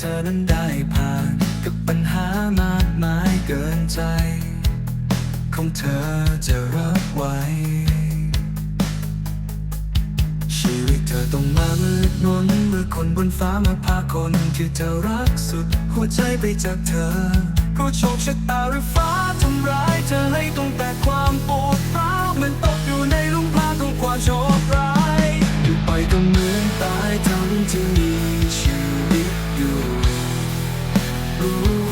เธอนั้นได้ผ่าน กับปัญหามากมายเกินใจ ของเธอจะรับไว้ ชีวิตเธอต้องมามืดมนเมื่อคนบนฟ้ามาพาคนที่เธอรักสุด หัวใจไปจากเธอก็โชคชะตาหรือฟ้าทำร้ายเธอให้ต้องแบกความปวด รู้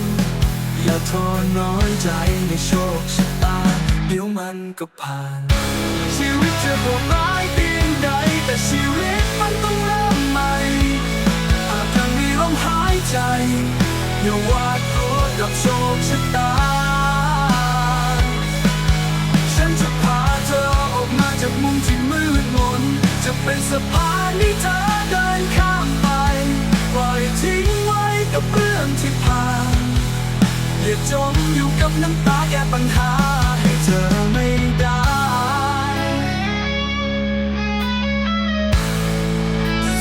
อย่าทอน้อยใจในโชคชะตา เดี๋ยวมันก็ผ่าน ชีวิตจะโหดร้ายเพียงใด แต่ชีวิตมันต้องเริ่มใหม่หากยังมีลมหายใจ อย่าวาดกลัวกับโชคชะตา ฉันจะพาเธอออกมาจากมุมที่มืดมน จะเป็นสะพานที่เธอเดินข้ามไปปล่อยทิ้ อย่าจมอยู่กับน้ำตาแก้ปัญหาให้เธอไม่ได้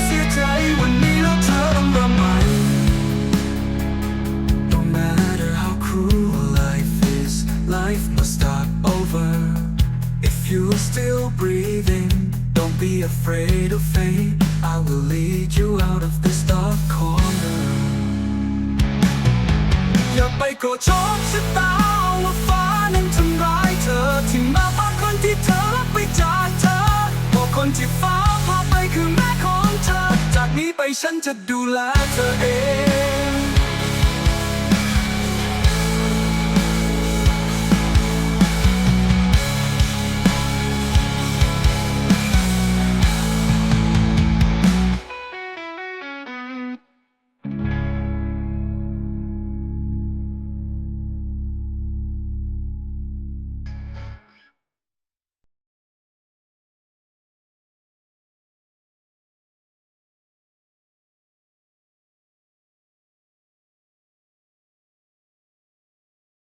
เสียใจวันนี้แล้วเธอต้องระมัด No matter how cruel life is, life must start over. If you're still breathing, don't be afraid of fate. I will lead you out of this dark corner. ไปโกรธโชคชะตาว่าฟ้านั้นทำร้ายเธอที่มาพาคนที่เธอรับไปจากเธอบอกคนที่ฟ้าพาไปคือแม่ของเธอ จากนี้ไปฉันจะดูแลเธอเอง